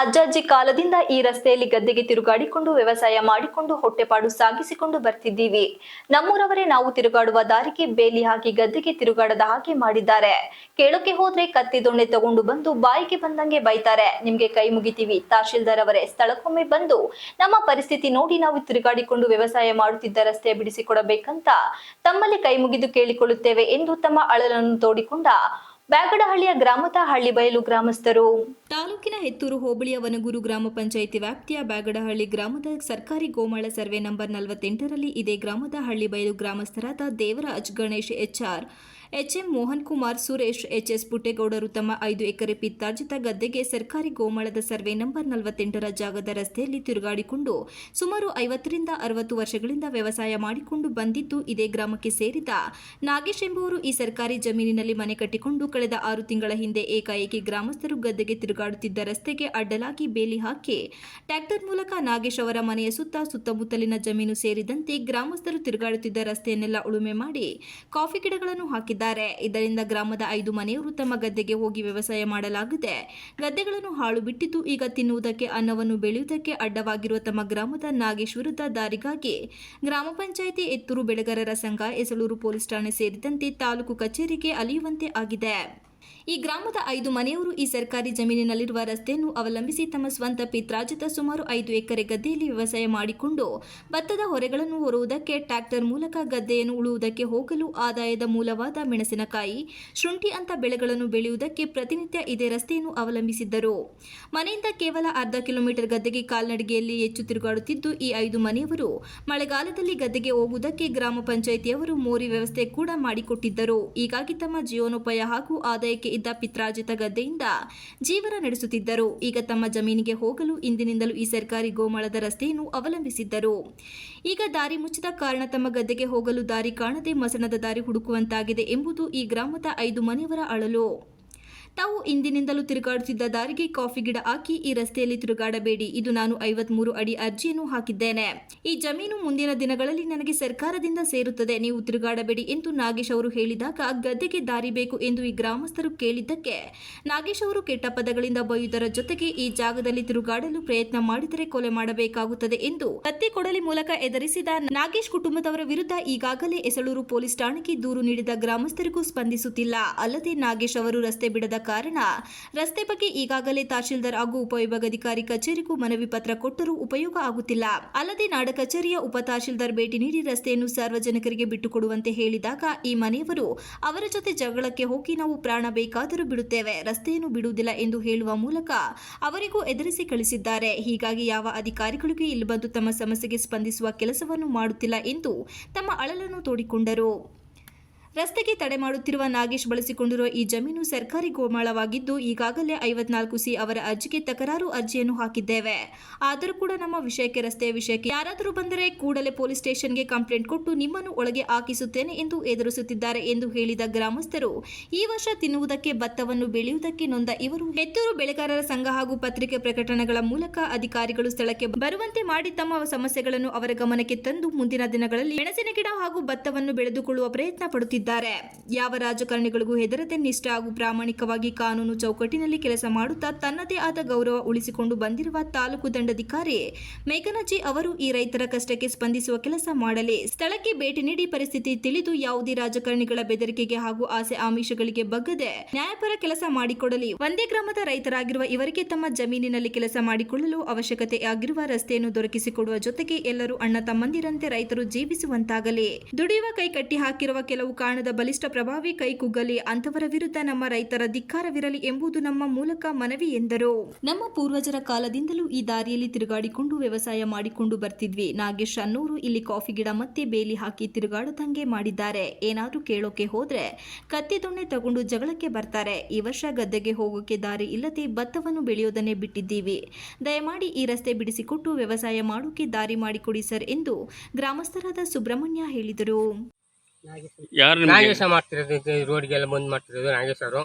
ಅಜ್ಜಾಜ್ಜಿ ಕಾಲದಿಂದ ಈ ರಸ್ತೆಯಲ್ಲಿ ಗದ್ದೆಗೆ ತಿರುಗಾಡಿಕೊಂಡು ವ್ಯವಸಾಯ ಮಾಡಿಕೊಂಡು ಹೊಟ್ಟೆಪಾಡು ಸಾಗಿಸಿಕೊಂಡು ಬರ್ತಿದ್ದೀವಿ. ನಮ್ಮೂರವರೇ ನಾವು ತಿರುಗಾಡುವ ದಾರಿಗೆ ಬೇಲಿ ಹಾಕಿ ಗದ್ದೆಗೆ ತಿರುಗಾಡದ ಹಾಗೆ ಮಾಡಿದ್ದಾರೆ. ಕೇಳೋಕೆ ಹೋದ್ರೆ ಕತ್ತಿ ದೊಣ್ಣೆ ತಗೊಂಡು ಬಂದು ಬಾಯಿಗೆ ಬಂದಂಗೆ ಬೈತಾರೆ. ನಿಮ್ಗೆ ಕೈ ಮುಗಿತೀವಿ. ತಹಶೀಲ್ದಾರ್ ಅವರೇ, ಸ್ಥಳಕ್ಕೊಮ್ಮೆ ಬಂದು ನಮ್ಮ ಪರಿಸ್ಥಿತಿ ನೋಡಿ ನಾವು ತಿರುಗಾಡಿಕೊಂಡು ವ್ಯವಸಾಯ ಮಾಡುತ್ತಿದ್ದ ರಸ್ತೆ ಬಿಡಿಸಿಕೊಡಬೇಕಂತ ತಮ್ಮಲ್ಲಿ ಕೈ ಮುಗಿದು ಕೇಳಿಕೊಳ್ಳುತ್ತೇವೆ ಎಂದು ತಮ್ಮ ಅಳಲನ್ನು ತೋಡಿಕೊಂಡ ಬ್ಯಾಗಡಹಳ್ಳಿಯ ಗ್ರಾಮದ ಹಳ್ಳಿ ಬಯಲು ಗ್ರಾಮಸ್ಥರು. ತಾಲೂಕಿನ ಹೆತ್ತೂರು ಹೋಬಳಿಯ ವನಗೂರು ಗ್ರಾಮ ಪಂಚಾಯಿತಿ ವ್ಯಾಪ್ತಿಯ ಬ್ಯಾಗಡಹಳ್ಳಿ ಗ್ರಾಮದ ಸರ್ಕಾರಿ ಗೋಮಾಳ ಸರ್ವೆ ನಂಬರ್ ನಲವತ್ತೆಂಟರಲ್ಲಿ ಇದೇ ಗ್ರಾಮದ ಹಳ್ಳಿ ಬಯಲು ಗ್ರಾಮಸ್ಥರಾದ Devaraj Ganesh HR, HM Mohan Kumar, Suresh H S ಪುಟ್ಟೇಗೌಡರು ತಮ್ಮ ಐದು ಎಕರೆ ಪಿತ್ತಾರ್ಜಿತ ಗದ್ದೆಗೆ ಸರ್ಕಾರಿ ಗೋಮಾಳದ ಸರ್ವೆ ನಂಬರ್ ನಲವತ್ತೆಂಟರ ಜಾಗದ ರಸ್ತೆಯಲ್ಲಿ ತಿರುಗಾಡಿಕೊಂಡು ಸುಮಾರು ಐವತ್ತರಿಂದ ಅರವತ್ತು ವರ್ಷಗಳಿಂದ ವ್ಯವಸಾಯ ಮಾಡಿಕೊಂಡು ಬಂದಿದ್ದು ಇದೇ ಗ್ರಾಮಕ್ಕೆ ಸೇರಿದ ನಾಗೇಶ್ ಎಂಬುವರು ಈ ಸರ್ಕಾರಿ ಜಮೀನಿನಲ್ಲಿ ಮನೆ ಕಟ್ಟಿಕೊಂಡು ಕಳೆದ ಆರು ತಿಂಗಳ ಹಿಂದೆ ಏಕಾಏಕಿ ಗ್ರಾಮಸ್ಥರು ಗದ್ದೆಗೆ ತಿರುಗಾಡುತ್ತಿದ್ದ ರಸ್ತೆಗೆ ಅಡ್ಡಲಾಗಿ ಬೇಲಿ ಹಾಕಿ ಟ್ರ್ಯಾಕ್ಟರ್ ಮೂಲಕ ನಾಗೇಶ್ ಅವರ ಮನೆಯ ಸುತ್ತ ಸುತ್ತಮುತ್ತಲಿನ ಜಮೀನು ಸೇರಿದಂತೆ ಗ್ರಾಮಸ್ಥರು ತಿರುಗಾಡುತ್ತಿದ್ದ ರಸ್ತೆಯನ್ನೆಲ್ಲ ಉಳುಮೆ ಮಾಡಿ ಕಾಫಿ ಗಿಡಗಳನ್ನು ಹಾಕಿದ್ದಾರೆ. ಇದರಿಂದ ಗ್ರಾಮದ ಐದು ಮನೆಯವರು ತಮ್ಮ ಗದ್ದೆಗೆ ಹೋಗಿ ವ್ಯವಸಾಯ ಮಾಡಲಾಗಿದೆ. ಗದ್ದೆಗಳನ್ನು ಹಾಳು ಬಿಟ್ಟಿದ್ದು ಈಗ ತಿನ್ನುವುದಕ್ಕೆ, ಅನ್ನವನ್ನು ಬೆಳೆಯುವುದಕ್ಕೆ ಅಡ್ಡವಾಗಿರುವ ತಮ್ಮ ಗ್ರಾಮದ ನಾಗೇಶ್ ವಿರುದ್ಧ ದಾರಿಗಾಗಿ ಗ್ರಾಮ ಪಂಚಾಯಿತಿ ಎತ್ತೂರು ಬೆಳೆಗಾರರ ಸಂಘ ಎಸಳೂರು ಪೊಲೀಸ್ ಠಾಣೆ ಸೇರಿದಂತೆ ತಾಲೂಕು ಕಚೇರಿಗೆ ಅಲಿಯುವಂತೆ ಆಗಿದೆ. ಈ ಗ್ರಾಮದ ಐದು ಮನೆಯವರು ಈ ಸರ್ಕಾರಿ ಜಮೀನಿನಲ್ಲಿರುವ ರಸ್ತೆಯನ್ನು ಅವಲಂಬಿಸಿ ತಮ್ಮ ಸ್ವಂತ ಪಿತ್ರಾಜಿತ ಸುಮಾರು ಐದು ಎಕರೆ ಗದ್ದೆಯಲ್ಲಿ ವ್ಯವಸಾಯ ಮಾಡಿಕೊಂಡು ಭತ್ತದ ಹೊರೆಗಳನ್ನು ಹೊರುವುದಕ್ಕೆ ಟ್ರ್ಯಾಕ್ಟರ್ ಮೂಲಕ ಗದ್ದೆಯನ್ನು ಉಳುವುದಕ್ಕೆ ಹೋಗಲು ಆದಾಯದ ಮೂಲವಾದ ಮೆಣಸಿನಕಾಯಿ, ಶುಂಠಿ ಅಂತ ಬೆಳೆಗಳನ್ನು ಬೆಳೆಯುವುದಕ್ಕೆ ಪ್ರತಿನಿತ್ಯ ಇದೇ ರಸ್ತೆಯನ್ನು ಅವಲಂಬಿಸಿದ್ದರು. ಮನೆಯಿಂದ ಕೇವಲ ಅರ್ಧ ಕಿಲೋಮೀಟರ್ ಗದ್ದೆಗೆ ಕಾಲ್ನಡಿಗೆಯಲ್ಲಿ ಹೆಚ್ಚು ತಿರುಗಾಡುತ್ತಿದ್ದು, ಈ ಐದು ಮನೆಯವರು ಮಳೆಗಾಲದಲ್ಲಿ ಗದ್ದೆಗೆ ಹೋಗುವುದಕ್ಕೆ ಗ್ರಾಮ ಪಂಚಾಯಿತಿಯವರು ಮೋರಿ ವ್ಯವಸ್ಥೆ ಕೂಡ ಮಾಡಿಕೊಟ್ಟಿದ್ದರು. ಹೀಗಾಗಿ ತಮ್ಮ ಜೀವನೋಪಾಯ ಹಾಗೂ ಆದಾಯಕ್ಕೆ ಇದ್ದ ಪಿತ್ರಾಜಿತ ಗದ್ದೆಯಿಂದ ಜೀವನ ನಡೆಸುತ್ತಿದ್ದರು. ಈಗ ತಮ್ಮ ಜಮೀನಿಗೆ ಹೋಗಲು ಇಂದಿನಿಂದಲೂ ಈ ಸರ್ಕಾರಿ ಗೋಮಾಳದ ರಸ್ತೆಯನ್ನು ಅವಲಂಬಿಸಿದ್ದರು. ಈಗ ದಾರಿ ಮುಚ್ಚಿದ ಕಾರಣ ತಮ್ಮ ಗದ್ದೆಗೆ ಹೋಗಲು ದಾರಿ ಕಾಣದೆ ಮಸಣದ ದಾರಿ ಹುಡುಕುವಂತಾಗಿದೆ ಎಂಬುದು ಈ ಗ್ರಾಮದ ಐದು ಮನೆಯವರ ಅಳಲು. ತಾವು ಇಂದಿನಿಂದಲೂ ತಿರುಗಾಡುತ್ತಿದ್ದ ದಾರಿಗೆ ಕಾಫಿ ಗಿಡ ಹಾಕಿ ಈ ರಸ್ತೆಯಲ್ಲಿ ತಿರುಗಾಡಬೇಡಿ. ಇದು ನಾನು ಐವತ್ಮೂರು ಅಡಿ ಅರ್ಜಿಯನ್ನು ಹಾಕಿದ್ದೇನೆ. ಈ ಜಮೀನು ಮುಂದಿನ ದಿನಗಳಲ್ಲಿ ನನಗೆ ಸರ್ಕಾರದಿಂದ ಸೇರುತ್ತದೆ. ನೀವು ತಿರುಗಾಡಬೇಡಿ ಎಂದು ನಾಗೇಶ್ ಅವರು ಹೇಳಿದಾಗ ಗದ್ದೆಗೆ ದಾರಿ ಬೇಕು ಎಂದು ಈ ಗ್ರಾಮಸ್ಥರು ಕೇಳಿದ್ದಕ್ಕೆ ನಾಗೇಶ್ ಅವರು ಕೆಟ್ಟ ಪದಗಳಿಂದ ಬೈಯುವುದರ ಜೊತೆಗೆ ಈ ಜಾಗದಲ್ಲಿ ತಿರುಗಾಡಲು ಪ್ರಯತ್ನ ಮಾಡಿದರೆ ಕೊಲೆ ಮಾಡಬೇಕಾಗುತ್ತದೆ ಎಂದು ಕತ್ತಿ ಕೊಡಲಿ ಮೂಲಕ ಎದುರಿಸಿದ ನಾಗೇಶ್ ಕುಟುಂಬದವರ ವಿರುದ್ಧ ಈಗಾಗಲೇ ಎಸಳೂರು ಪೊಲೀಸ್ ಠಾಣೆಗೆ ದೂರು ನೀಡಿದ ಗ್ರಾಮಸ್ಥರಿಗೂ ಸ್ಪಂದಿಸುತ್ತಿಲ್ಲ. ಅಲ್ಲದೆ ನಾಗೇಶ್ ಅವರು ರಸ್ತೆ ಬಿಡದ ಕಾರಣ. ರಸ್ತೆ ಬಗ್ಗೆ ಈಗಾಗಲೇ ತಹಶೀಲ್ದಾರ್ ಹಾಗೂ ಉಪವಿಭಾಗಾಧಿಕಾರಿ ಕಚೇರಿಗೂ ಮನವಿ ಪತ್ರ ಕೊಟ್ಟರೂ ಉಪಯೋಗ ಆಗುತ್ತಿಲ್ಲ. ಅಲ್ಲದೆ ನಾಡ ಕಚೇರಿಯ ಉಪ ತಹಶೀಲ್ದಾರ್ ಭೇಟಿ ನೀಡಿ ರಸ್ತೆಯನ್ನು ಸಾರ್ವಜನಿಕರಿಗೆ ಬಿಟ್ಟುಕೊಡುವಂತೆ ಹೇಳಿದಾಗ ಈ ಮನೆಯವರು ಅವರ ಜೊತೆ ಜಗಳಕ್ಕೆ ಹೋಗಿ ನಾವು ಪ್ರಾಣ ಬೇಕಾದರೂ ಬಿಡುತ್ತೇವೆ, ರಸ್ತೆಯನ್ನು ಬಿಡುವುದಿಲ್ಲ ಎಂದು ಹೇಳುವ ಮೂಲಕ ಅವರಿಗೂ ಎದುರಿಸಿ ಕಳಿಸಿದ್ದಾರೆ. ಹೀಗಾಗಿ ಯಾವ ಅಧಿಕಾರಿಗಳಿಗೂ ಇಲ್ಲಿ ಬಂದು ತಮ್ಮ ಸಮಸ್ಯೆಗೆ ಸ್ಪಂದಿಸುವ ಕೆಲಸವನ್ನು ಮಾಡುತ್ತಿಲ್ಲ ಎಂದು ತಮ್ಮ ಅಳಲನ್ನು ತೋಡಿಕೊಂಡರು. ರಸ್ತೆಗೆ ತಡೆ ಮಾಡುತ್ತಿರುವ ನಾಗೇಶ್ ಬಳಸಿಕೊಂಡಿರುವ ಈ ಜಮೀನು ಸರ್ಕಾರಿ ಗೋಮಾಳವಾಗಿದ್ದು, ಈಗಾಗಲೇ ಐವತ್ನಾಲ್ಕು ಸಿ ಅವರ ಅರ್ಜಿಗೆ ತಕರಾರು ಅರ್ಜಿಯನ್ನು ಹಾಕಿದ್ದೇವೆ. ಆದರೂ ಕೂಡ ನಮ್ಮ ವಿಷಯಕ್ಕೆ ರಸ್ತೆಯ ವಿಷಯಕ್ಕೆ ಯಾರಾದರೂ ಬಂದರೆ ಕೂಡಲೇ ಪೊಲೀಸ್ ಸ್ಟೇಷನ್ಗೆ ಕಂಪ್ಲೇಂಟ್ ಕೊಟ್ಟು ನಿಮ್ಮನ್ನು ಒಳಗೆ ಹಾಕಿಸುತ್ತೇನೆ ಎಂದು ಎದುರಿಸುತ್ತಿದ್ದಾರೆ ಎಂದು ಹೇಳಿದ ಗ್ರಾಮಸ್ಥರು. ಈ ವರ್ಷ ತಿನ್ನುವುದಕ್ಕೆ ಭತ್ತವನ್ನು ಬೆಳೆಯುವುದಕ್ಕೆ ನೊಂದ ಇವರು ಹೆತ್ತೂರು ಬೆಳೆಗಾರರ ಸಂಘ ಹಾಗೂ ಪತ್ರಿಕೆ ಪ್ರಕಟಣೆಗಳ ಮೂಲಕ ಅಧಿಕಾರಿಗಳು ಸ್ಥಳಕ್ಕೆ ಬರುವಂತೆ ಮಾಡಿ ತಮ್ಮ ಸಮಸ್ಯೆಗಳನ್ನು ಅವರ ಗಮನಕ್ಕೆ ತಂದು ಮುಂದಿನ ದಿನಗಳಲ್ಲಿ ಮೆಣಸಿನ ಗಿಡ ಹಾಗೂ ಭತ್ತವನ್ನು ಬೆಳೆದುಕೊಳ್ಳುವ ಪ್ರಯತ್ನ ಪಡುತ್ತಿದ್ದಾರೆ. ಯಾವ ರಾಜಕಾರಣಿಗಳಿಗೂ ಹೆದರದೆ ನಿಷ್ಠ ಹಾಗೂ ಪ್ರಾಮಾಣಿಕವಾಗಿ ಕಾನೂನು ಚೌಕಟ್ಟಿನಲ್ಲಿ ಕೆಲಸ ಮಾಡುತ್ತಾ ತನ್ನದೇ ಆದ ಗೌರವ ಉಳಿಸಿಕೊಂಡು ಬಂದಿರುವ ತಾಲೂಕು ದಂಡಾಧಿಕಾರಿ ಮೇಘನಾಜಿ ಅವರು ಈ ರೈತರ ಕಷ್ಟಕ್ಕೆ ಸ್ಪಂದಿಸುವ ಕೆಲಸ ಮಾಡಲಿ. ಸ್ಥಳಕ್ಕೆ ಭೇಟಿ ನೀಡಿ ಪರಿಸ್ಥಿತಿ ತಿಳಿದು ಯಾವುದೇ ರಾಜಕಾರಣಿಗಳ ಬೆದರಿಕೆಗೆ ಹಾಗೂ ಆಸೆ ಆಮಿಷಗಳಿಗೆ ಬಗ್ಗದೆ ನ್ಯಾಯಪರ ಕೆಲಸ ಮಾಡಿಕೊಡಲಿ. ಒಂದೇ ಗ್ರಾಮದ ರೈತರಾಗಿರುವ ಇವರಿಗೆ ತಮ್ಮ ಜಮೀನಿನಲ್ಲಿ ಕೆಲಸ ಮಾಡಿಕೊಳ್ಳಲು ಅವಶ್ಯಕತೆ ಆಗಿರುವ ರಸ್ತೆಯನ್ನು ದೊರಕಿಸಿಕೊಡುವ ಜೊತೆಗೆ ಎಲ್ಲರೂ ಅಣ್ಣ ತಮ್ಮಂದಿರಂತೆ ರೈತರು ಜೀವಿಸುವಂತಾಗಲಿ. ದುಡಿಯುವ ಕೈ ಕಟ್ಟಿ ಹಾಕಿರುವ ಕೆಲವು ಕಾರಣದ ಬಲಿಷ್ಠ ಪ್ರಭಾವಿ ಕೈಕುಗ್ಗಲಿ ಅಂತವರ ವಿರುದ್ಧ ನಮ್ಮ ರೈತರ ಧಿಕ್ಕಾರವಿರಲಿ ಎಂಬುದು ನಮ್ಮ ಮೂಲಕ ಮನವಿ ಎಂದರು. ನಮ್ಮ ಪೂರ್ವಜರ ಕಾಲದಿಂದಲೂ ಈ ದಾರಿಯಲ್ಲಿ ತಿರುಗಾಡಿಕೊಂಡು ವ್ಯವಸಾಯ ಮಾಡಿಕೊಂಡು ಬರ್ತಿದ್ವಿ. ನಾಗೇಶ್ ಅನ್ನೂರು ಇಲ್ಲಿ ಕಾಫಿ ಗಿಡ ಮತ್ತೆ ಬೇಲಿ ಹಾಕಿ ತಿರುಗಾಡದಂಗೆ ಮಾಡಿದ್ದಾರೆ. ಏನಾದರೂ ಕೇಳೋಕೆ ಹೋದ್ರೆ ಕತ್ತಿ ದೊಣ್ಣೆ ತಗೊಂಡು ಜಗಳಕ್ಕೆ ಬರ್ತಾರೆ. ಈ ವರ್ಷ ಗದ್ದೆಗೆ ಹೋಗೋಕೆ ದಾರಿ ಇಲ್ಲದೆ ಭತ್ತವನ್ನು ಬೆಳೆಯೋದನ್ನೇ ಬಿಟ್ಟಿದ್ದೀವಿ. ದಯಮಾಡಿ ಈ ರಸ್ತೆ ಬಿಡಿಸಿಕೊಟ್ಟು ವ್ಯವಸಾಯ ಮಾಡೋಕೆ ದಾರಿ ಮಾಡಿಕೊಡಿ ಸರ್ ಎಂದು ಗ್ರಾಮಸ್ಥರಾದ ಸುಬ್ರಹ್ಮಣ್ಯ ಹೇಳಿದರು. ಯಾರು ನಾಗೇಶ ಮಾಡ್ತಿರೋದು ರೋಡ್ಗೆಲ್ಲ ಬಂದ್ ಮಾಡ್ತಿರೋದು ನಾಗೇಶ್ ಅವರು.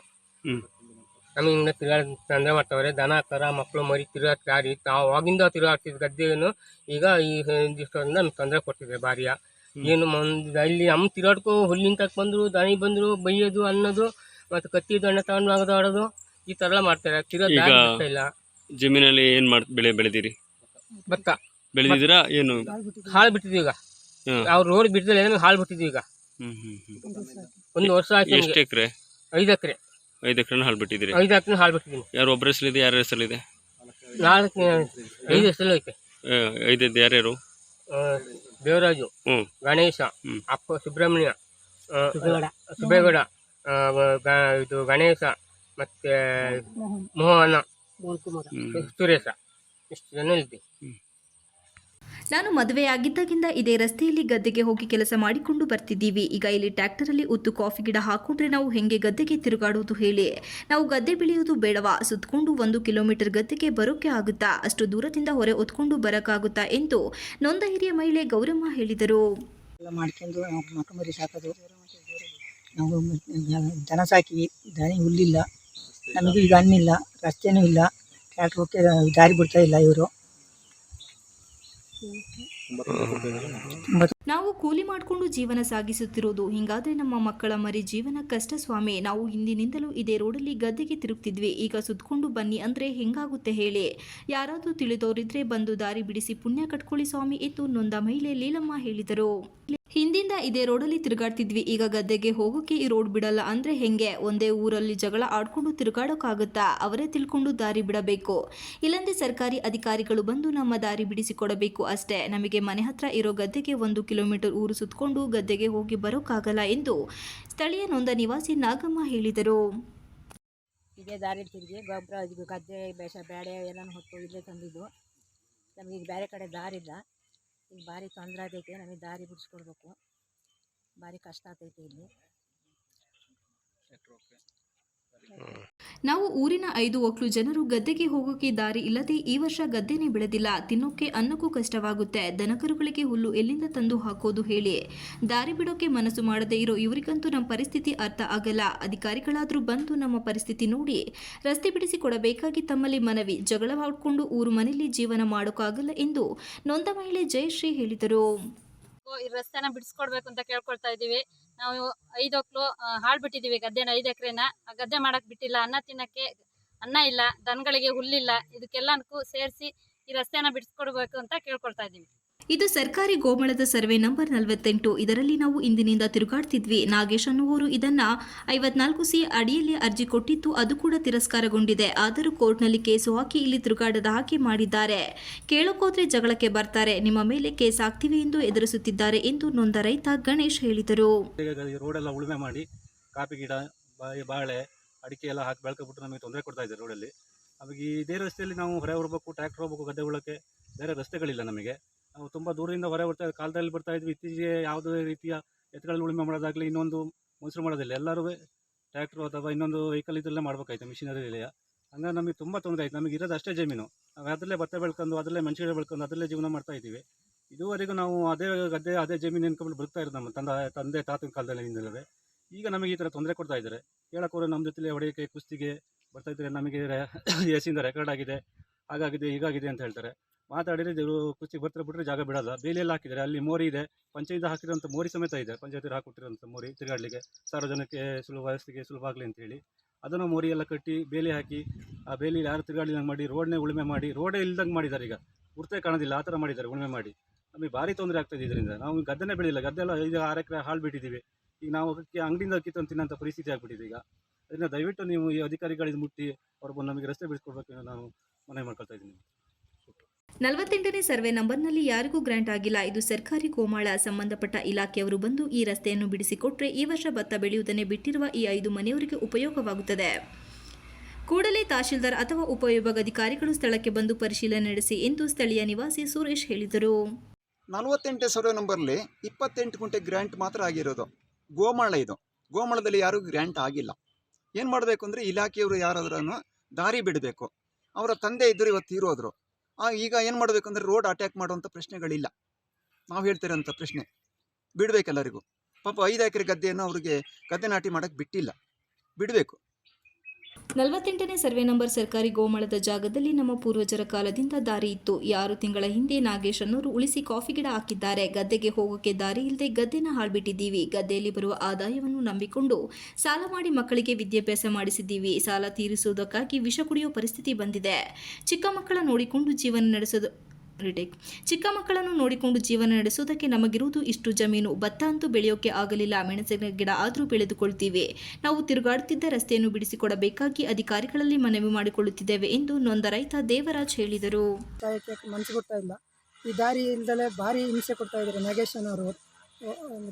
ನಮಗೆ ಇನ್ನ ತಿರ್ಗಾಡ ತೊಂದರೆ ಮಾಡ್ತಾವ್ರೆ. ದನ ಕರ ಮಕ್ಕಳು ಮರಿ ತಿರುಗಾಟ ದಾರಿ ತಾವು ಅವಾಗಿಂದ ತಿರುಗಾಡ್ತಿದ್ ಗದ್ದೆನು ಈಗ ಈ ದಿವಸದಿಂದ ನಮ್ಗೆ ತೊಂದರೆ ಕೊಟ್ಟಿದೆ ಬಾರಿಯ ಏನು ಅಲ್ಲಿ ನಮ್ಮ ತಿರುಗಾಡ್ಕೊ ಹುಲ್ಲಿನ ಬಂದರು ಬಂದ್ರು ದನಿ ಬಂದ್ರು ಬೈಯೋದು ಅನ್ನೋದು ಮತ್ತು ಕತ್ತಿ ದಣ್ಣ ತಗೊಂಡು ಆಗೋದು ಆಡೋದು ಈ ಥರ ಎಲ್ಲ ಮಾಡ್ತಾರೆ. ತಿರುಗಾ ಈಗ- ಇಲ್ಲ. ಜಮೀನಲ್ಲಿ ಏನು ಮಾಡ್ ಬೆಳೆ ಬೆಳೆದಿರಿ? ಭತ್ತ. ಬೆಳೆದಿದ್ದೀರಾ? ಏನು? ಹಾಳು ಬಿಟ್ಟಿದ್ದೀವಿ ಈಗ. ಅವ್ರು ರೋಡ್ ಬಿಟ್ಟಿದ್ರೆ ಏನು ಹಾಳು ಬಿಟ್ಟಿದ್ವಿ ಈಗ. ಒಂದು ವರ್ಷ ಆಯ್ತು. ಎಷ್ಟು ಎಕರೆ? ಐದು ಎಕರೆ. ಐದು ಎಕರೆನ ಹಾಲು ಬಿಟ್ಟಿದ್ದೀರಿ ಐದು ಎಕರೆ ಹಾಲು ಬಿಟ್ಟಿದ್ದೀನಿ ಯಾರು ಒಬ್ಬರ ಹೆಸರಿದೆ ಯಾರ ಹೆಸರಿದೆ ನಾಲ್ಕು ಐದು ಹೆಸರು ಐತೆ. ಐದೈದು ಯಾರ್ಯಾರು? ಆ, ದೇವರಾಜು ಹ್ಞೂ ಗಣೇಶ ಹ್ಮ್. ಅಪ್ಪ ಸುಬ್ರಹ್ಮಣ್ಯ ಆ, ಸುಬೇಗೌಡ ಆ, ಗ- ಇದು ಗಣೇಶ ಮತ್ತೆ ಮೋಹನ. ಹ್ಞೂ ಸುರೇಶ. ಇಷ್ಟು ಜನ ಇದ್ವಿ ನಾನು ಮದುವೆಯಾಗಿದ್ದಾಗಿಂದ ಇದೇ ರಸ್ತೆಯಲ್ಲಿ ಗದ್ದೆಗೆ ಹೋಗಿ ಕೆಲಸ ಮಾಡಿಕೊಂಡು ಬರ್ತಿದ್ದೀವಿ. ಈಗ ಇಲ್ಲಿ ಟ್ರ್ಯಾಕ್ಟರಲ್ಲಿ ಉತ್ತು ಕಾಫಿ ಗಿಡ ಹಾಕೊಂಡ್ರೆ ನಾವು ಹೆಂಗೆ ಗದ್ದೆಗೆ ತಿರುಗಾಡುವುದು ಹೇಳಿ. ನಾವು ಗದ್ದೆ ಬೆಳೆಯೋದು ಬೇಡವಾ? ಸುತ್ತಕೊಂಡು ಒಂದು ಕಿಲೋಮೀಟರ್ ಗದ್ದೆಗೆ ಬರೋಕೆ ಆಗುತ್ತಾ? ಅಷ್ಟು ದೂರದಿಂದ ಹೊರೆ ಹೊತ್ಕೊಂಡು ಬರೋಕ್ಕಾಗುತ್ತಾ ಎಂದು ನೊಂದ ಹಿರಿಯ ಮಹಿಳೆ ಗೌರಮ್ಮ ಹೇಳಿದರು. ಮಾಡ್ಕೊಂಡು ನಾವು ದನ ಸಾಕಿ, ದನಿ ಹುಲ್ಲಿಲ್ಲ. ನಮಗೂ ಈಗ ಅನ್ನಿಲ್ಲ, ರಸ್ತೆನೂ ಇಲ್ಲ. ಟ್ರ್ಯಾಕ್ಟ್ರ್ ಹೋಗಿ ದಾರಿ ಬಿಡ್ತಾ ಇಲ್ಲ ಇವರು. ನಾವು ಕೂಲಿ ಮಾಡಿಕೊಂಡು ಜೀವನ ಸಾಗಿಸುತ್ತಿರೋದು. ಹಿಂಗಾದ್ರೆ ನಮ್ಮ ಮಕ್ಕಳ ಮರಿ ಜೀವನ ಕಷ್ಟ ಸ್ವಾಮಿ ನಾವು ಹಿಂದಿನಿಂದಲೂ ಇದೇ ರೋಡಲ್ಲಿ ಗದ್ದೆಗೆ ತಿರುಗ್ತಿದ್ವಿ. ಈಗ ಸುತ್ತಕೊಂಡು ಬನ್ನಿ ಅಂದ್ರೆ ಹೆಂಗಾಗುತ್ತೆ ಹೇಳಿ. ಯಾರಾದರೂ ತಿಳಿದವರಿದ್ರೆ ಬಂದು ದಾರಿ ಬಿಡಿಸಿ ಪುಣ್ಯ ಕಟ್ಕೊಳ್ಳಿ ಸ್ವಾಮಿ ಎಂದು ನೊಂದ ಮಹಿಳೆ ಲೀಲಮ್ಮ ಹೇಳಿದರು. ಹಿಂದಿಂದ ಇದೇ ರೋಡಲ್ಲಿ ತಿರುಗಾಡ್ತಿದ್ವಿ. ಈಗ ಗದ್ದೆಗೆ ಹೋಗೋಕೆ ಈ ರೋಡ್ ಬಿಡಲ್ಲ ಅಂದ್ರೆ ಹೆಂಗೆ? ಒಂದೇ ಊರಲ್ಲಿ ಜಗಳ ಆಡ್ಕೊಂಡು ತಿರುಗಾಡೋಕ್ಕಾಗುತ್ತಾ ಅವರೇ ತಿಳ್ಕೊಂಡು ದಾರಿ ಬಿಡಬೇಕು. ಇಲ್ಲಂದ್ರೆ ಸರ್ಕಾರಿ ಅಧಿಕಾರಿಗಳು ಬಂದು ನಮ್ಮ ದಾರಿ ಬಿಡಿಸಿಕೊಡಬೇಕು ಅಷ್ಟೇ. ನಮಗೆ ಮನೆ ಹತ್ರ ಇರೋ ಗದ್ದೆಗೆ ಒಂದು ಕಿಲೋಮೀಟರ್ ಊರು ಸುತ್ತಕೊಂಡು ಗದ್ದೆಗೆ ಹೋಗಿ ಬರೋಕ್ಕಾಗಲ್ಲ ಎಂದು ಸ್ಥಳೀಯ ನೊಂದ ನಿವಾಸಿ ನಾಗಮ್ಮ ಹೇಳಿದರು. ಇದೇ ದಾರಿ ತಿರುಗಿ ಗೊಬ್ಬರ ಗದ್ದೆ, ಬೇಷ ಬೇಳೆ ಎಲ್ಲನೂ ಹೊತ್ತು ಇಲ್ಲೇ ತಂದಿದ್ದು. ನಮಗೆ ಬೇರೆ ಕಡೆ ದಾರಿ ಇಲ್ಲ ಈಗ ಭಾರಿ ತೊಂದರೆ ಆಗೈತೆ ನಮಗೆ ದಾರಿ ಬಿಡಿಸ್ಕೊಡ್ಬೇಕು. ಭಾರಿ ಕಷ್ಟ ಆಗ್ತೈತೆ ಇಲ್ಲಿ. ನಾವು ಊರಿನ ಐದು ಒಕ್ಲು ಜನರು ಗದ್ದೆಗೆ ಹೋಗೋಕೆ ದಾರಿ ಇಲ್ಲದೆ ಈ ವರ್ಷ ಗದ್ದೆನೇ ಬೆಳೆದಿಲ್ಲ ತಿನ್ನೋಕೆ ಅನ್ನಕ್ಕೂ ಕಷ್ಟವಾಗುತ್ತೆ. ದನಕರುಗಳಿಗೆ ಹುಲ್ಲು ಎಲ್ಲಿಂದ ತಂದು ಹಾಕೋದು ಹೇಳಿ. ದಾರಿ ಬಿಡೋಕೆ ಮನಸ್ಸು ಮಾಡದೇ ಇರೋ ಇವರಿಗಂತೂ ನಮ್ಮ ಪರಿಸ್ಥಿತಿ ಅರ್ಥ ಆಗಲ್ಲ. ಅಧಿಕಾರಿಗಳಾದರೂ ಬಂದು ನಮ್ಮ ಪರಿಸ್ಥಿತಿ ನೋಡಿ. ರಸ್ತೆ ಬಿಡಿಸಿ ಕೊಡಬೇಕಾಗಿ ತಮ್ಮಲ್ಲಿ ಮನವಿ. ಜಗಳ ಮಾಡಿಕೊಂಡು ಊರು ಮನೆಯಲ್ಲಿ ಜೀವನ ಮಾಡೋಕ್ಕಾಗಲ್ಲ ಎಂದು ನೊಂದ ಮಹಿಳೆ ಜಯಶ್ರೀ ಹೇಳಿದರು. ಈ ರಸ್ತೆನ ಬಿಡಿಸ್ಕೊಡ್ಬೇಕು ಅಂತ ಕೇಳ್ಕೊಳ್ತಾ ಇದೀವಿ ನಾವು ಐದು ಒಕ್ಲು ಹಾಳು ಬಿಟ್ಟಿದೀವಿ ಗದ್ದೆನ, ಐದು ಎಕರೆನ. ಗದ್ದೆ ಮಾಡಕ್ ಬಿಟ್ಟಿಲ್ಲ, ಅನ್ನ ತಿನ್ನಕ್ಕೆ ಅನ್ನ ಇಲ್ಲ, ದನಗಳಿಗೆ ಹುಲ್ಲಿಲ್ಲ ಇದಕ್ಕೆಲ್ಲನಕ್ಕೂ ಸೇರಿಸಿ ಈ ರಸ್ತೆನ ಬಿಡಿಸ್ಕೊಡ್ಬೇಕು ಅಂತ ಕೇಳ್ಕೊಳ್ತಾ ಇದೀವಿ ಇದು ಸರ್ಕಾರಿ ಗೋಮಳದ ಸರ್ವೆ ನಂಬರ್ ನಲವತ್ತೆಂಟು. ಇದರಲ್ಲಿ ನಾವು ಇಂದಿನಿಂದ ತಿರುಗಾಡ್ತಿದ್ವಿ. ನಾಗೇಶ್ ಅನ್ನುವರು ಇದನ್ನ ಐವತ್ನಾಲ್ಕು ಸಿ ಅಡಿಯಲ್ಲಿ ಅರ್ಜಿ ಕೊಟ್ಟಿದ್ದು ಅದು ಕೂಡ ತಿರಸ್ಕಾರಗೊಂಡಿದೆ. ಆದರೂ ಕೋರ್ಟ್ನಲ್ಲಿ ಕೇಸು ಹಾಕಿ ಇಲ್ಲಿ ತಿರುಗಾಡದ ಹಾಕಿ ಮಾಡಿದ್ದಾರೆ. ಕೇಳೋಕೋದ್ರೆ ಜಗಳಕ್ಕೆ ಬರ್ತಾರೆ. ನಿಮ್ಮ ಮೇಲೆ ಕೇಸ್ ಹಾಕ್ತಿವಿ ಎಂದು ಎದುರಿಸುತ್ತಿದ್ದಾರೆ ಎಂದು ನೊಂದ ರೈತ ಗಣೇಶ್ ಹೇಳಿದರು. ರೋಡೆಲ್ಲ ಉಳುಮೆ ಮಾಡಿ ಕಾಫಿ ಗಿಡ ಬಾಳೆ, ಅಡಿಕೆ ಎಲ್ಲ ಹಾಕಿ ಬೆಳ್ಕೊಬಿಟ್ಟು ನಮಗೆ ತೊಂದರೆ ಕೊಡ್ತಾ ಇದೆ ರೋಡಲ್ಲಿ. ಅವಾಗ ಇದೇ ರಸ್ತೆಯಲ್ಲಿ ನಾವು ಹೊರ ಹೋಗ್ಬೇಕು ಟ್ರ್ಯಾಕ್ಟರ್ ಹೋಗ್ಬೇಕು, ಗದ್ದೆ ಉಳಕ್ಕೆ ಬೇರೆ ರಸ್ತೆಗಳಿಲ್ಲ ನಮಗೆ. ನಾವು ತುಂಬ ದೂರದಿಂದ ಹೊರ ಬರ್ತಾ ಕಾಲದಲ್ಲಿ ಬರ್ತಾ ಇದ್ವಿ. ಇತ್ತೀಚೆಗೆ ಯಾವುದೇ ರೀತಿಯ ಎತ್ತುಗಳಲ್ಲಿ ಉಳುಮೆ ಮಾಡೋದಾಗಲಿ ಇನ್ನೊಂದು ಮೊಸರು ಮಾಡೋದಿಲ್ಲ ಎಲ್ಲರೂ ಟ್ರ್ಯಾಕ್ಟ್ರು ಅಥವಾ ಇನ್ನೊಂದು ವೆಹಿಕಲ್ ಇದರಲ್ಲೇ ಮಾಡ್ಬೇಕಾಯ್ತು ಮಿಷಿನರಿ ಇಲ್ಲ ಹಂಗಾಗಿ ನಮಗೆ ತುಂಬ ತೊಂದರೆ ಆಯ್ತು. ನಮಗೆ ಇರೋದು ಅಷ್ಟೇ ಜಮೀನು. ನಾವು ಅದರಲ್ಲೇ ಭತ್ತ ಬೆಳ್ಕೊಂಡು, ಅದರಲ್ಲೇ ಮೆಣಸಿನ ಬೆಳ್ಕೊಂಡು, ಅದರಲ್ಲೇ ಜೀವನ ಮಾಡ್ತಾ ಇದ್ದೀವಿ. ಇದುವರೆಗೂ ನಾವು ಅದೇ ಗದ್ದೆ, ಅದೇ ಜಮೀನು ಎನ್ಕೊಂಡು ಬದುಕ್ತಾ ಇರೋದು ನಮ್ಮ ತಂದ, ತಂದೆ, ತಾತನ ಕಾಲದಲ್ಲಿ ಈಗ ನಮಗೆ ಈ ಥರ ತೊಂದರೆ ಕೊಡ್ತಾ ಇದ್ದಾರೆ. ಹೇಳೋಕ್ಕೋರೆ ನಮ್ಮ ಜೊತೆಲಿ ಹೊಡೆಯಕ್ಕೆ ಕುಸ್ತಿಗೆ ಬರ್ತಾ ಇದ್ದಾರೆ. ನಮಗೆ ಎಸಿಂದ ರೆಕಾರ್ಡ್ ಆಗಿದೆ. ಹಾಗಾಗಿದೆ, ಹೀಗಾಗಿದೆ ಅಂತ ಹೇಳ್ತಾರೆ. ಮಾತಾಡಿದ್ರೆ ಇವರು ಕುಸ್ತಿಗೆ ಬರ್ತಾರೆ ಬಿಟ್ಟರೆ ಜಾಗ ಬಿಡಲ್ಲ. ಬೇಲಿಯಲ್ಲಿ ಹಾಕಿದ್ದಾರೆ. ಅಲ್ಲಿ ಮೋರಿ ಇದೆ. ಪಂಚಾಯತ್ ಹಾಕಿರೋಂಥ ಮೋರಿ ಸಮೇತ ಇದೆ. ಪಂಚಾಯತ್ ಹಾಕಿಟ್ಟಿರೋಂಥ ಮೋರಿ ತಿರುಗಾಡಲಿಕ್ಕೆ. ಸಾರ್ವಜನಿಕಕ್ಕೆ ಸುಲಭ ವಯಸ್ಸಿಗೆ ಸುಲಭ ಆಗಲಿ ಅಂತೇಳಿ ಅದನ್ನು ಮೋರಿ ಎಲ್ಲ ಕಟ್ಟಿ ಬೇಲಿ ಹಾಕಿ, ಆ ಬೇಲಿ ಯಾರು ತಿರುಗಾಡಲಿಲ್ಲ ಮಾಡಿ, ರೋಡ್ನೇ ಉಳುಮೆ ಮಾಡಿ, ರೋಡೇ ಇಲ್ದಂಗೆ ಮಾಡಿದ್ದಾರೆ ಈಗ. ಗುರ್ತೇ ಕಾಣೋದಿಲ್ಲ. ಆ ಥರ ಮಾಡಿದ್ದಾರೆ, ಉಳುಮೆ ಮಾಡಿ. ನಮಗೆ ಭಾರಿ ತೊಂದರೆ ಆಗ್ತದೆ ಇದರಿಂದ. ನಾವು ಗದ್ದೆನೇ ಬೆಳೆಯಿಲ್ಲ ಗದ್ದೆ ಎಲ್ಲ ಈಗ ಆರು ಎಕರೆ ಹಾಳು ಬಿಟ್ಟಿದ್ದೀವಿ. ಈಗ ನಾವು ಅದಕ್ಕೆ ಅಂಗಡಿಯಿಂದ ಕಿತ್ತೊಂದು ತಿನ್ನೋಂಥ ಪರಿಸ್ಥಿತಿ ಆಗಿಬಿಟ್ಟಿದೆ ಈಗ. ಅದರಿಂದ ದಯವಿಟ್ಟು ನೀವು ಈ ಅಧಿಕಾರಿಗಳಿಗೆ ಮುಟ್ಟಿ, ಅವ್ರು ಬಂದು ನಮಗೆ ರಸ್ತೆ ಬಿಡಿಸ್ಕೊಡ್ಬೇಕು ನಾನು ಮನವಿ ಮಾಡ್ಕೊಳ್ತಾ ಇದ್ದೀನಿ. ನಲವತ್ತೆಂಟನೇ ಸರ್ವೆ ನಂಬರ್ನಲ್ಲಿ ಯಾರಿಗೂ ಗ್ರಾಂಟ್ ಆಗಿಲ್ಲ. ಇದು ಸರ್ಕಾರಿ ಗೋಮಾಳ. ಸಂಬಂಧಪಟ್ಟ ಇಲಾಖೆಯವರು ಬಂದು ಈ ರಸ್ತೆಯನ್ನು ಬಿಡಿಸಿಕೊಟ್ಟರೆ ಈ ವರ್ಷ ಭತ್ತ ಬೆಳೆಯುವುದನ್ನೇ ಬಿಟ್ಟಿರುವ ಈ ಐದು ಮನೆಯವರಿಗೆ ಉಪಯೋಗವಾಗುತ್ತದೆ. ಕೂಡಲೇ ತಹಶೀಲ್ದಾರ್ ಅಥವಾ ಉಪವಿಭಾಗಾಧಿಕಾರಿಗಳು ಸ್ಥಳಕ್ಕೆ ಬಂದು ಪರಿಶೀಲನೆ ನಡೆಸಿ ಎಂದು ಸ್ಥಳೀಯ ನಿವಾಸಿ ಸುರೇಶ್ ಹೇಳಿದರು. ನಲವತ್ತೆಂಟು ಸರ್ವೆ ನಂಬರ್ಲಿ ಇಪ್ಪತ್ತೆಂಟು ಗುಂಟೆ ಗ್ರ್ಯಾಂಟ್ ಮಾತ್ರ ಆಗಿರೋದು. ಗೋಮಾಳ ಇದು. ಗೋಮಾಳದಲ್ಲಿ ಯಾರಿಗೂ ಗ್ರ್ಯಾಂಟ್ ಆಗಿಲ್ಲ. ಏನು ಮಾಡಬೇಕು ಅಂದರೆ ಇಲಾಖೆಯವರು ಯಾರಾದ್ರೂ ದಾರಿ ಬಿಡಬೇಕು. ಅವರ ತಂದೆ ಇದ್ದರು ಇವತ್ತು ತೀರೋದ್ರು ಆ ಈಗ ಏನು ಮಾಡಬೇಕು ಅಂದರೆ ರೋಡ್ ಅಟ್ಯಾಕ್ ಮಾಡುವಂಥ ಪ್ರಶ್ನೆಗಳಿಲ್ಲ. ನಾವು ಹೇಳ್ತಿರೋಂಥ ಪ್ರಶ್ನೆ. ಬಿಡಬೇಕೆಲ್ಲರಿಗೂ. ಪಾಪ ಐದು ಎಕರೆ ಗದ್ದೆಯನ್ನು ಅವರಿಗೆ ಗದ್ದೆ ನಾಟಿ ಮಾಡೋಕ್ಕೆ ಬಿಟ್ಟಿಲ್ಲ. ಬಿಡಬೇಕು. ನಲವತ್ತೆಂಟನೇ ಸರ್ವೆ ನಂಬರ್ ಸರ್ಕಾರಿ ಗೋಮಳದ ಜಾಗದಲ್ಲಿ ನಮ್ಮ ಪೂರ್ವಜರ ಕಾಲದಿಂದ ದಾರಿ ಇತ್ತು. ಯಾರು ತಿಂಗಳ ಹಿಂದೆ ನಾಗೇಶ್ ಅನ್ನೋರು ಉಳಿಸಿ ಕಾಫಿ ಗಿಡ ಹಾಕಿದ್ದಾರೆ. ಗದ್ದೆಗೆ ಹೋಗೋಕೆ ದಾರಿ ಇಲ್ಲದೆ ಗದ್ದೆನ ಹಾಳ್ಬಿಟ್ಟಿದ್ದೀವಿ. ಗದ್ದೆಯಲ್ಲಿ ಬರುವ ಆದಾಯವನ್ನು ನಂಬಿಕೊಂಡು ಸಾಲ ಮಾಡಿ ಮಕ್ಕಳಿಗೆ ವಿದ್ಯಾಭ್ಯಾಸ ಮಾಡಿಸಿದ್ದೀವಿ. ಸಾಲ ತೀರಿಸುವುದಕ್ಕಾಗಿ ವಿಷ ಕುಡಿಯೋ ಪರಿಸ್ಥಿತಿ ಬಂದಿದೆ. ಚಿಕ್ಕ ಮಕ್ಕಳ ನೋಡಿಕೊಂಡು ಜೀವನ ನಡೆಸೋದು ರಿಟೇಕ್ ಚಿಕ್ಕ ಮಕ್ಕಳನ್ನು ನೋಡಿಕೊಂಡು ಜೀವನ ನಡೆಸೋದಕ್ಕೆ ನಮಗಿರುವುದು ಇಷ್ಟು ಜಮೀನು. ಭತ್ತ ಅಂತೂ ಬೆಳೆಯೋಕೆ ಆಗಲಿಲ್ಲ. ಮೆಣಸಿನ ಗಿಡ ಆದರೂ ಬೆಳೆದುಕೊಳ್ತೀವಿ. ನಾವು ತಿರುಗಾಡುತ್ತಿದ್ದ ರಸ್ತೆಯನ್ನು ಬಿಡಿಸಿಕೊಡಬೇಕಾಗಿ ಅಧಿಕಾರಿಗಳಲ್ಲಿ ಮನವಿ ಮಾಡಿಕೊಳ್ಳುತ್ತಿದ್ದೇವೆ ಎಂದು ನೊಂದ ರೈತ ದೇವರಾಜ್ ಹೇಳಿದರು. ಮನಸ್ಸು ಕೊಡ್ತಾ ಈ ದಾರಿ ಇಲ್ದಲೆ ಭಾರಿ ಹಿಂಸೆ ಕೊಡ್ತಾ ಇದ್ದಾರೆ. ನಾಗೇಶನ್ ಅವರು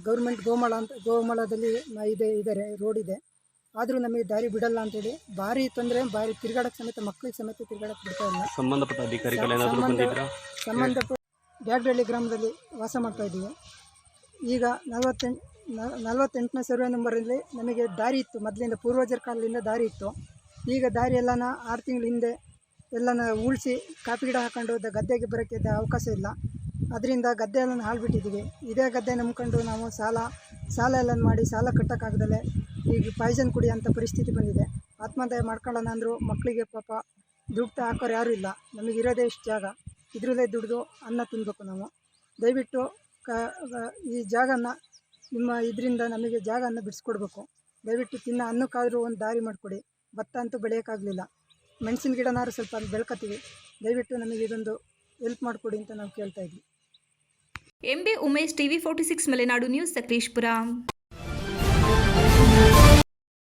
ಗೌರ್ಮೆಂಟ್ ಗೋಮಳ ಅಂತ, ಗೋಮಳದಲ್ಲಿ ಇದೆ ಇದ್ದಾರೆ ರೋಡ್ ಇದೆ. ಆದರೂ ನಮಗೆ ದಾರಿ ಬಿಡಲ್ಲ ಅಂತೇಳಿ ಭಾರಿ ತೊಂದರೆ ಭಾರಿ ತಿರ್ಗಾಡಕ್ಕೆ ಸಮೇತ ಮಕ್ಕಳಿಗೆ ಸಮೇತ ತಿರ್ಗಾಡಕ್ಕೆ ಬಿಡ್ತಾ ಇಲ್ಲ. ಸಂಬಂಧಪಟ್ಟ ಅಧಿಕಾರಿಗಳು ಏನಾದರೂ ಸಂಬಂಧ- ಬಂದಿದ್ರಾ? ಸಂಬಂಧಪಟ್ಟ ಗ್ರಾಮದಲ್ಲಿ ವಾಸ ಮಾಡ್ತಾ ಇದ್ದೀವಿ. ಈಗ ನಲವತ್ತೆಂಟು ನಲವತ್ತೆಂಟನೇ ಸರ್ವೆ ನಂಬರಲ್ಲಿ ನಮಗೆ ದಾರಿ ಇತ್ತು. ಮೊದಲಿಂದ ಪೂರ್ವಜರ ಕಾಲದಿಂದ ದಾರಿ ಇತ್ತು. ಈಗ ದಾರಿ ಎಲ್ಲನ ಆರು ತಿಂಗಳ ಹಿಂದೆ ಎಲ್ಲನ ಉಳಿಸಿ ಕಾಪಿ ಗಿಡ ಹಾಕೊಂಡು ಗದ್ದೆಗೆ ಬರೋಕ್ಕೆ ಅವಕಾಶ ಇಲ್ಲ. ಅದರಿಂದ ಗದ್ದೆ ಎಲ್ಲ ಹಾಳ್ಬಿಟ್ಟಿದ್ದೀವಿ. ಇದೇ ಗದ್ದೆ ನಂಬ್ಕೊಂಡು ನಾವು ಸಾಲ ಸಾಲ ಎಲ್ಲ ಮಾಡಿ ಸಾಲ ಕಟ್ಟೋಕ್ಕಾಗ್ದಲೆ ಈಗ ಪಾಯ್ಸನ್ ಅಂತ ಪರಿಸ್ಥಿತಿ ಬಂದಿದೆ. ಆತ್ಮಹತ್ಯೆ ಮಾಡ್ಕೊಳ್ಳೋಣ ಅಂದರು ಮಕ್ಕಳಿಗೆ ಪಾಪ ದುಡ್ಡು ಹಾಕೋರು ಯಾರೂ ಇಲ್ಲ. ನಮಗೆ ಇರೋದೇ ಇಷ್ಟು ಜಾಗ. ಇದರಲ್ಲೇ ದುಡಿದು ಅನ್ನ ತಿನ್ನಬೇಕು ನಾವು. ದಯವಿಟ್ಟು ಕ ಈ ಜಾಗನ ನಿಮ್ಮ ಇದರಿಂದ ನಮಗೆ ಜಾಗನ ಬಿಡಿಸ್ಕೊಡ್ಬೇಕು. ದಯವಿಟ್ಟು ತಿನ್ನೋ, ಅನ್ನಕ್ಕಾದರೂ ಒಂದು ದಾರಿ ಮಾಡಿಕೊಡಿ. ಭತ್ತ ಅಂತೂ ಬೆಳೆಯೋಕ್ಕಾಗಲಿಲ್ಲ. ಮೆಣಸಿನ ಗಿಡನಾದ್ರು ಸ್ವಲ್ಪ ಅಲ್ಲಿ ಬೆಳ್ಕೊತೀವಿ ದಯವಿಟ್ಟು ನಮಗೆ ಇದೊಂದು ಹೆಲ್ಪ್ ಮಾಡಿಕೊಡಿ ಅಂತ ನಾವು ಕೇಳ್ತಾ ಇದ್ವಿ. B Umesh TV forty six Malenadu news Sakleshpur